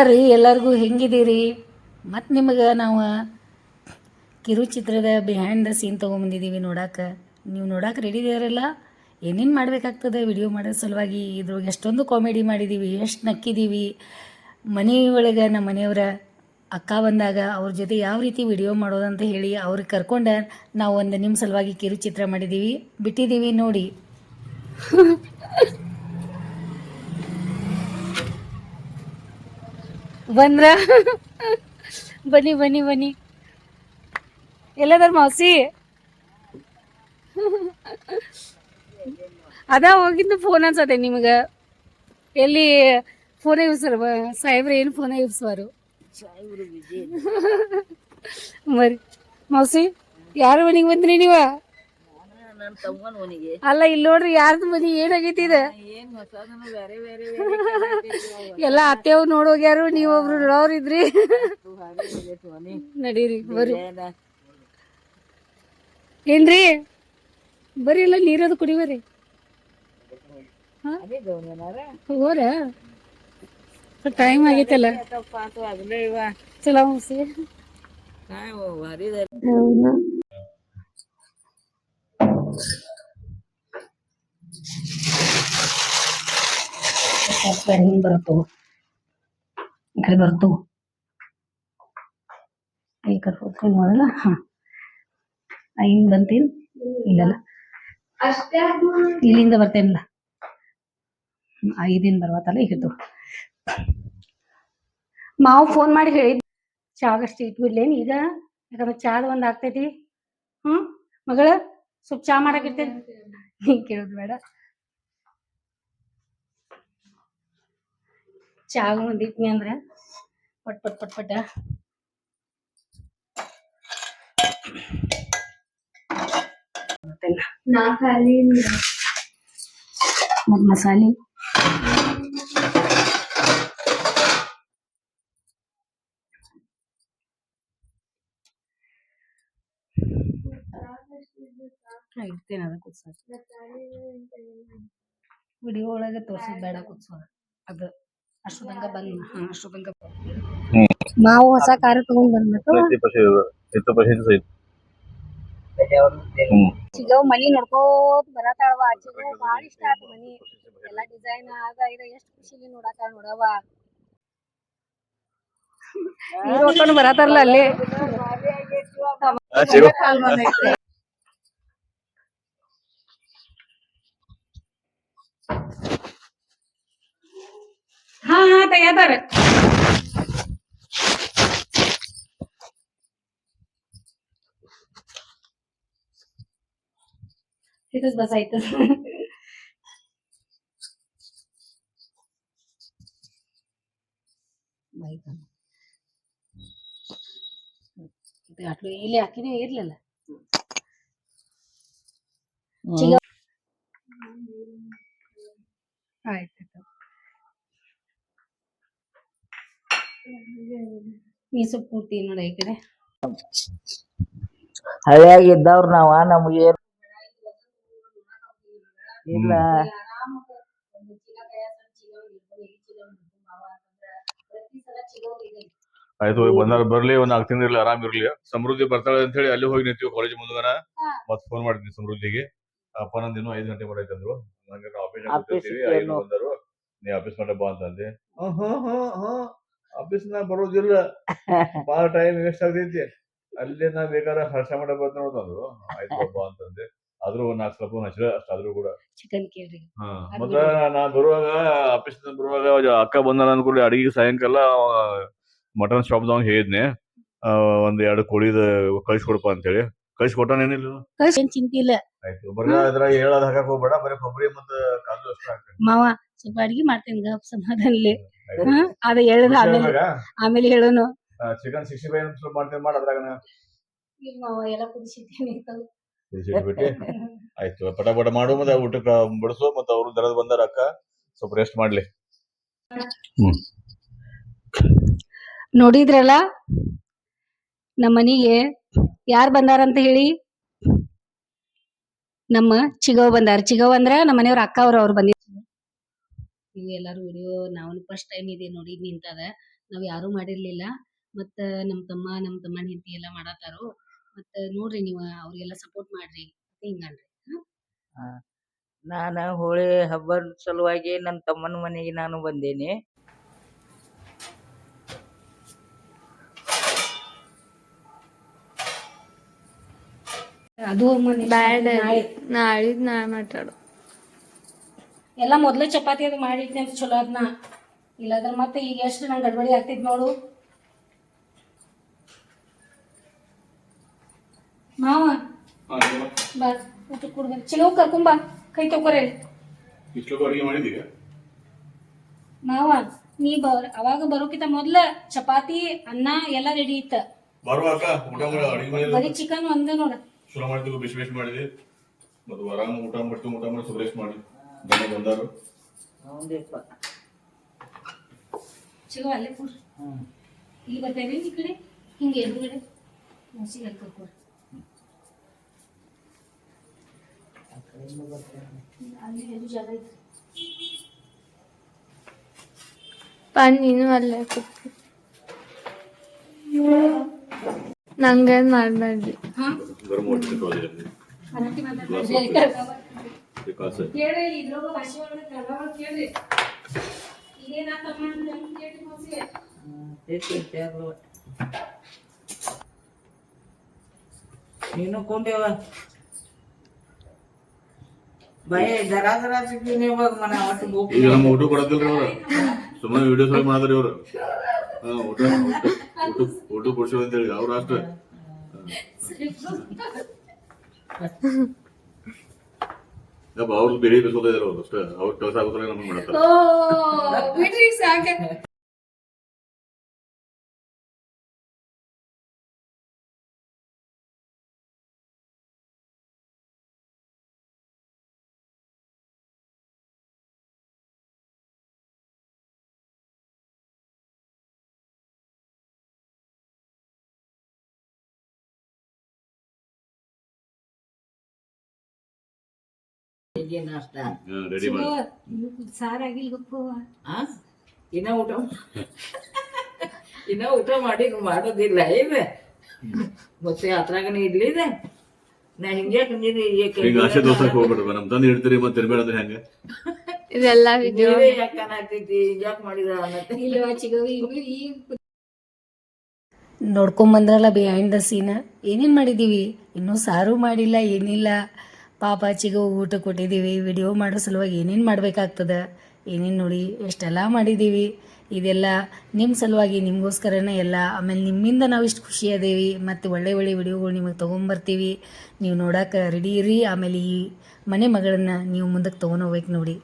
ನಮಸ್ಕಾರ ರೀ ಎಲ್ಲರಿಗೂ ಹೆಂಗಿದ್ದೀರಿ? ಮತ್ತು ನಿಮಗೆ ನಾವು ಕಿರುಚಿತ್ರದ ಬಿಹೈಂಡ್ ದ ಸೀನ್ ತೊಗೊಂಬಂದಿದ್ದೀವಿ ನೋಡಕ್ಕೆ ನೀವು ನೋಡಕ್ಕೆ ರೆಡಿ ಇದ್ದೀರಲ್ಲ? ಏನೇನು ಮಾಡಬೇಕಾಗ್ತದೆ? ವಿಡಿಯೋ ಮಾಡೋ ಸಲುವಾಗಿ ಇದ್ರೊಳಗೆ ಎಷ್ಟೊಂದು ಕಾಮಿಡಿ ಮಾಡಿದ್ದೀವಿ ಎಷ್ಟು ನಕ್ಕಿದ್ದೀವಿ ಮನೆ ಒಳಗೆ ನಮ್ಮ ಮನೆಯವರ ಅಕ್ಕ ಬಂದಾಗ ಅವ್ರ ಜೊತೆ ಯಾವ ರೀತಿ ವಿಡಿಯೋ ಮಾಡೋದಂತ ಹೇಳಿ ಅವ್ರಿಗೆ ಕರ್ಕೊಂಡು ನಾವು ಒಂದು ನಿಮ್ಮ ಸಲುವಾಗಿ ಕಿರುಚಿತ್ರ ಮಾಡಿದ್ದೀವಿ ಬಿಟ್ಟಿದ್ದೀವಿ ನೋಡಿ. ಬಂದ್ರ? ಬನ್ನಿ ಬನ್ನಿ ಬನ್ನಿ. ಎಲ್ಲದಾರ ಮಾಸಿ ಅದ ಹೋಗಿದ್ದು ಫೋನ್ ಅನ್ಸತ್ತೆ ನಿಮಗೆ. ಎಲ್ಲಿ ಫೋನೇ ಯೂಸರ್ ಸಾಹೇಬ್ರ ಏನು ಫೋನೇ ಯೂಸ್ವಾರು ಮರಿ ಮೌಸಿ ಯಾರ ಮನೆಗೆ ಬಂದ್ರಿ ನೀವ? ನನ್ನ ತಮ್ಮನ ಮನೆಗೆ. ಅಲ್ಲ ಇಲ್ಲಿ ನೋಡ್ರಿ ಯಾರ್ದು ಮನಿ ಏನಾಗೈತಿ ಇದು? ಏನ್ ಹೊಸದನು ಬೇರೆ ಬೇರೆ ಎಲ್ಲ ಅತ್ತೆವ್ ನೋಡೋಗ್ಯಾರು ನೀವೊಬ್ರು ನೋಡೋರ್ ಇದ್ರಿ ನಡೀರಿ ಬರ್ರಿ. ಏನ್ರಿ? ಬರ್ರಿ ಎಲ್ಲ ನೀರದು ಕುಡಿಬರಿ ಹೋರ? ಟೈಮ್ ಆಗೈತಲ್ಲ. ಚಲೋ ಮುಸಿ ಹರಿದ ಹಿಂಗೆ ಬರತ್ತವು ಈ ಕಡೆ ಬರ್ತವು ಈ ಕಡೆ ಹೋಗ್ತೀನಿ ಮಾಡಲ್ಲ ಹಾ ಹಿಂಗ್ ಬಂತೀನಿ ಇಲ್ಲಲ್ಲ ಇಲ್ಲಿಂದ ಬರ್ತೇನಲ್ಲ ಐದಿನ ಬರ್ವತ್ತಲ್ಲ ಈಗ ಮಾವು ಫೋನ್ ಮಾಡಿ ಹೇಳಿದ್ ಚಾಗಷ್ಟು ಇಟ್ಬಿಡ್ಲೇನು ಈಗ ಯಾಕಂದ್ರೆ ಚಾದ ಒಂದು ಆಗ್ತೈತಿ ಹ್ಮ್ ಮಗಳ ಸ್ವಲ್ಪ ಚಾ ಮಾಡಾಕಿರ್ತೇನೆ ಹಿಂಗೆ ಕೇಳೋದು ಬೇಡ. ಚಾ ಒಂದಿಟ್ನಿ ಅಂದ್ರೆ ಪಟ್ ಪಟ್ ಪಟ್ ಪಟ. ಮಸಾಲೆ? ಇಡ್ತೇನೆ ಅದ ಕುದ್ಸೋದು ವಿಡಿಯೋ ಒಳಗೆ ತೋರ್ಸೋದು ಬೇಡ ಕುದ್ಸೋದು ಅದು ಅಷ್ಟು ತನಕ ಬಂದ್ ಹಾ ಅಷ್ಟು ತನಕ ಮಾವು ಹೊಸ ಕಾರ್ ತಗೊಂಡ್ ಬಂದ್ಬಿಟ್ಟು ಚಿಗವ್ ಮನಿ ನೋಡ್ಕೋತ ಬರತಾಳವ ಚಿಗವ್ ಬಾಳ ಇಷ್ಟ ಆತ ಮನಿ. ಎಲ್ಲಾ ಡಿಸೈನ್ ಆಗ ಇದ ಎಷ್ಟ್ ಖುಷಿಲಿ ನೋಡತಾಳ ನೋಡವ ಇವ್ರು ಹೊತ್ಕೊಂಡು ಬರತಾರಲ್ಲ ಅಲ್ಲಿ? ಹಾ ಹಾ ತೆಗ್ಯಾತಾರ इथंच बसायचं ಇಲ್ಲಿ ಹಾಕಿನೇ ಇರ್ಲಿಲ್ಲ ನೀ ಸ್ವಲ್ಪ ಪೂರ್ತಿ ನೋಡ ಈ ಕಡೆ. ಹಳ್ಯಾಗ ಇದ್ದವ್ರ ನಾವ ನಮ್ಗೆ ಇಲ್ಲ. ಆಯ್ತು ಹೋಗಿ ಬಂದಾರ ಬರ್ಲಿ ಒಂದ್ ನಾಲ್ಕು ತಿಂಗಳು ಇರ್ಲಿ ಆರಾಮ್ ಇರ್ಲಿ. ಸಮೃದ್ಧಿ ಬರ್ತಾಳೆ ಅಂತ ಹೇಳಿ ಅಲ್ಲಿ ಹೋಗಿ ನಿಂತೀವಿ ಕಾಲೇಜ್ ಮುಂದಗನ. ಮತ್ ಫೋನ್ ಮಾಡಿದ್ವಿ ಸಮೃದ್ಧಿಗೆ. ಅಪ್ಪ ನಂದು ಇನ್ನೂ ಐದು ಗಂಟೆ ಬರೈತೆ ಅಂದ್ರು ನಂಗೆ ಆಫೀಸ್ ಬಂದರು. ನೀ ಆಫೀಸ್ ಮಟ್ಟ ಬಾ ಅಂತಂದೆ. ಆಫೀಸ್ ನಾ ಬರೋದಿಲ್ಲ. ಬಹಳ ಟೈಮ್ ವೇಸ್ಟ್ ಆಗ್ತೈತಿ. ಅಲ್ಲೇ ನಾ ಬೇಕಾದ್ರೆ ಹರ್ಷ ಮಠ ಬರ್ತಾನೆ ಅಂತಂದ್ರು ಆಯ್ತು ಬಾ ಅಂತಂದೆ. ಆದ್ರೂ ಒಂದ್ ನಾಲ್ಕು ಸ್ವಲ್ಪ ಹಚ್ಚಿರ ಅಷ್ಟಾದ್ರೂ ಕೂಡ. ಚಿಕನ್ ಕೇಳ್ರಿ. ಹಾ. ಮತ್ತ ನಾ ಬರುವಾಗ ಆಫೀಸ್ ಬರುವಾಗ ಅಕ್ಕ ಬಂದ ಅನ್ಕೊಳ್ಳಿ ಅಡಿಗೆ ಸಾಯಂಕಾಲ ಮಟನ್ ಶಾಪ್ದವ್ ಹೇಳಿದ್ನೆ. ಹೇಳಿದ್ನಿ ಒಂದ್ ಎರಡು ಕೋಳಿದ ಕಳ್ಸಿಕೊಡಪ್ಪ ಅಂತೇಳಿ. ಕಳ್ಸಿಕೊಟ್ಟಾನೇನಿಲ್ಲ ಏನ್ ಚಿಂತೆ ಇಲ್ಲ. ಆಯ್ತು. ಬರೀ ಅದ್ರಾಗ ಹೇಳೋದ್ ಹಾಕಕ್ ಹೋಗ್ಬೇಡ. ಬರೀ ಕೊಬ್ಬರಿ ಮತ್ತ ಕಾಲು ಅಷ್ಟೇ ಮಾವ ಸ್ವಲ್ಪ ಅಡಿಗೆ ಮಾಡ್ತೇನೆ ಗಪ್ ಸಮಾಧಾನಲ್ಲಿ ಅದ ಹೇಳದ ಆಮೇಲೆ ಆಮೇಲೆ ಹೇಳೋನು. ಚಿಕನ್ ಸಿಕ್ಸ್ಟಿ ಫೈವ್ ಸ್ವಲ್ಪ ಮಾಡ್ತೇನೆ ಮಾಡ ಅದ್ರಾಗ ಎಲ್ಲ ಕುದಿಸಿದ್ದೇನೆ ಆಯ್ತು ಪಟ ಪಟ ಮಾಡು ಮತ್ತೆ ಊಟಕ್ಕೆ ಬಡಿಸು ಮತ್ತೆ ಅವ್ರು ದರದ ಬಂದಾರ ಅಕ್ಕ. ಸ್ವಲ್ಪ ರೆಸ್ಟ್ ಮಾಡ್ಲಿ. ನೋಡಿದ್ರಲ್ಲ? ನಮ್ಮ ಮನೆಗೆ ಬಂದಾರ ಅಂತ ಹೇಳಿ? ನಮ್ಮ ಚಿಗವ್ ಬಂದಾರ. ಚಿಗವ್ ಅಂದ್ರ ನಮ್ಮ ಮನೆಯವ್ರ ಅಕ್ಕ ಅವ್ರ ಅವ್ರು ಬಂದಿದ್ರು ನೀವು ಎಲ್ಲರೂ ವಿಡಿಯೋ ನಾವು ಫಸ್ಟ್ ಟೈಮ್ ಇದೆ ನೋಡಿ ನಿಂತದ ನಾವು ಯಾರು ಮಾಡಿರಲಿಲ್ಲ. ಮತ್ತ ನಮ್ಮ ತಮ್ಮ ನಮ್ಮ ತಮ್ಮನ ಹೆಂಡತಿ ಎಲ್ಲ ಮಾಡತ್ತಾರು. ಮತ್ತ ನೋಡ್ರಿ ನೀವು ಅವ್ರಿಗೆಲ್ಲ ಸಪೋರ್ಟ್ ಮಾಡ್ರಿ. ಹಿಂಗನ್ರಿ ನಾನು ಹೋಳಿ ಹಬ್ಬದ ಸಲುವಾಗಿ ನನ್ನ ತಮ್ಮನ ಮನೆಗೆ ನಾನು ಬಂದೇನೆ. ಅದು ಬ್ಯಾಡ ನಾಳಿದ್ ನಾಳೆ ಮಾತಾಡು. ಎಲ್ಲ ಮೊದಲೇ ಚಪಾತಿ ಅದು ಮಾಡಿಟ್ಟೆ ಅಂತ ಚಲೋ ಅದನ್ನ ಇಲ್ಲಾಂದ್ರೆ ಮತ್ತೆ ಈಗ ಎಷ್ಟು ನಂಗೆ ಗಡ್ಬಡಿ ಆಗ್ತಿದ್ ನೋಡು. ಮಾವ. ಬಾ ಊಟ ಕೊಡ್ಬೇಕು ಚಲೋ ಕರ್ಕೊಂಬ ಕೈ ತಗೋರೆ ಮಾವ ನೀ ಬರ್ ಅವಾಗ ಬರೋಕಿಂತ ಮೊದ್ಲ ಚಪಾತಿ ಅನ್ನ ಎಲ್ಲ ರೆಡಿ ಇತ್ತ. ಊಟ ಬರೀ ಚಿಕನ್ ಒಂದೇ ನೋಡ. ಶುರು ಮಾಡಿದ್ವಿ ಬಿಸಿ ಬಿಸಿ ಮಾಡಿದ್ವಿ ಮತ್ತು ಊಟ ಮಾಡ್ತೀವಿ ಊಟ ಮಾಡಿ ಸುರೇಶ್ ಮಾಡಿ. ಹೌದಪ್ಪ ಚಲೋ ಅಲ್ಲೇ ಕೊಡ್ರಿ ಇಲ್ಲಿ ಬರ್ತೇನೆ ಈ ಕಡೆ. ಹಿಂಗೆ ಎದುರುಗಡೆ. ಮುಸಿ ಅಲ್ಲಿ ಕರ್ಕೊಡ್ರಿ ಅಲ್ಲಿ ಎದು ಜಾಗ ಐತ್ರಿ ಪಾ ನೀನು ಅಲ್ಲೇ ಕೂತ್ಕೊ. ನಂಗೇನ್ ಮಾಡ್ಬೇಡ್ರಿ. ಹಾ? ವಿಕಾಸ ಕೇಳ್ರಿ ಇದ್ರೊಳಗ ಭಾಷೆ ಒಳಗೆ ಒಳಗೆ ಇದೇನಾ ತಮ್ಮ ಮೋಸಿ ತೆಗ್ದು. ನೀನು ಕೊಂಡೇವ ಭಯ ಜರ ಜರ ಸಿಗ್ತೀನಿ ಇವಾಗ ಮನ ಒಟ್ಟು ಗೋಪಿ ಈಗ ನಮ್ಮ ಊಟ ಕೊಡತ್ತಿಲ್ರಿ ಅವ್ರ. ಸುಮ್ಮನೆ ವಿಡಿಯೋ ಸಲ ಮಾಡಿದ್ರಿ ಅವ್ರು ಹಾ ಊಟ ಅವ್ರ ಅಷ್ಟ. ಯಪ್ಪ ಅವ್ರು ಬೇರೆ ಬೇಸೋದ ಇದಾರೆ ಅವ್ರು ಅಷ್ಟೇ ಅವ್ರ ಕೆಲಸ ಆಗೋದ್ರೆ ನಮಗೆ ಮಾಡತ್ತಾರೆ ಓ ಬಿಡ್ರಿ ಸಾಕ ಹೀಗೆ ನಾಷ್ಟ ರೆಡಿ ಮಾಡಿ. ಸಾರಾಗಿಲ್ ಗೊಪ್ಪವ ಆ? ಇನ್ನ ಊಟ ಇನ್ನ ಊಟ ಮಾಡಿ ಮಾಡೋದಿಲ್ಲ ಇದೆ ಮತ್ತೆ ಅದ್ರಾಗನ ಇಡ್ಲಿದೆ ನಾ ಹಿಂಗೆ ಕುಂದಿನಿ ಈಗ ಆಶೆ ದೋಸಕ್ಕೆ ಹೋಗ್ಬಿಡ್ರಿ ನಮ್ ತಂದೆ ಇಡ್ತೀರಿ ಮತ್ತೆ ತಿರ್ಬೇಡ ಅಂದ್ರೆ ಹೆಂಗೆ? ಇದೆಲ್ಲ ವಿಡಿಯೋ ಯಾಕೆ ಆಗ್ತೈತಿ ಯಾಕೆ ಮಾಡಿದ? ಅನ್ನತ್ತೆ ಇಲ್ವಾ ಚಿಗವಿ ಈ ನೋಡ್ಕೊಂಬಂದ್ರಲ್ಲ ಬಿಹೈಂಡ್ ದ ಸೀನ್ ಏನೇನ್ ಮಾಡಿದೀವಿ? ಇನ್ನೂ ಸಾರು ಮಾಡಿಲ್ಲ ಏನಿಲ್ಲ. ಪಾಪ ಚಿಗು ಊಟ ಕೊಟ್ಟಿದ್ದೀವಿ ವಿಡಿಯೋ ಮಾಡೋ ಸಲುವಾಗಿ ಏನೇನು ಮಾಡಬೇಕಾಗ್ತದೆ? ಏನೇನು ನೋಡಿ ಎಷ್ಟೆಲ್ಲ ಮಾಡಿದ್ದೀವಿ? ಇದೆಲ್ಲ ನಿಮ್ಮ ಸಲುವಾಗಿ, ನಿಮಗೋಸ್ಕರನೇ ಎಲ್ಲ. ಆಮೇಲೆ ನಿಮ್ಮಿಂದ ನಾವು ಇಷ್ಟು ಖುಷಿ ಅದೇವಿ. ಮತ್ತು ಒಳ್ಳೆ ಒಳ್ಳೆ ವಿಡಿಯೋಗಳು ನಿಮಗೆ ತೊಗೊಂಬರ್ತೀವಿ. ನೀವು ನೋಡಕ್ಕೆ ರೆಡಿ ಇರಿ. ಆಮೇಲೆ ಈ ಮನೆ ಮಗಳನ್ನ ನೀವು ಮುಂದಕ್ಕೆ ತೊಗೊಂಡೋಗ್ಬೇಕು ನೋಡಿ.